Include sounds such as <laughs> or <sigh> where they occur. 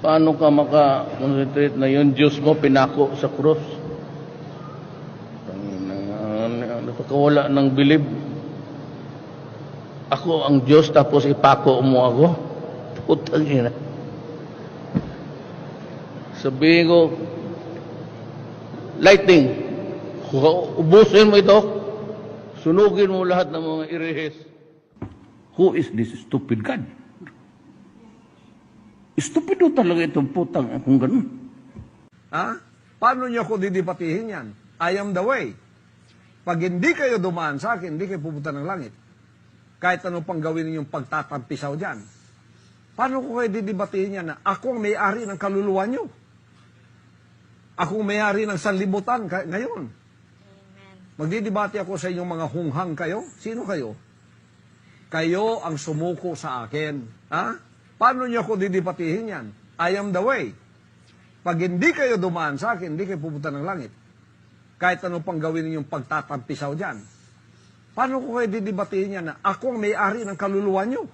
Paano ka maka-concentrate na yung Diyos mo pinako sa cross? Tangina, Napakawala ng bilib. Ako ang Diyos tapos ipako mo ako. <laughs> Putang ina. Sabihin ko, lightning, ubusin mo ito, sunugin mo lahat ng mga irehis. Who is this stupid God? Stupido talaga itong putang kung ganun. Ha? Paano niyo ako didibatihin yan? I am the way. Pag hindi kayo dumaan sa akin, hindi kayo pupunta ng langit. Kahit ano pang gawin ninyong pagtatampisaw dyan. Paano ko kayo didibatihin yan na ako ang may-ari ng kaluluwa niyo? Ako ang may-ari ng sanlibutan ngayon. Magdidibati ako sa inyong mga hunghang kayo. Sino kayo? Kayo ang sumuko sa akin. Ha? Paano niyo ako didibatihin yan? I am the way. Pag hindi kayo dumaan sa akin, hindi kayo pupunta ng langit. Kahit ano pang gawin ninyong pagtatampisaw dyan. Paano ko kayo didibatihin yan na ako ang may-ari ng kaluluwa niyo?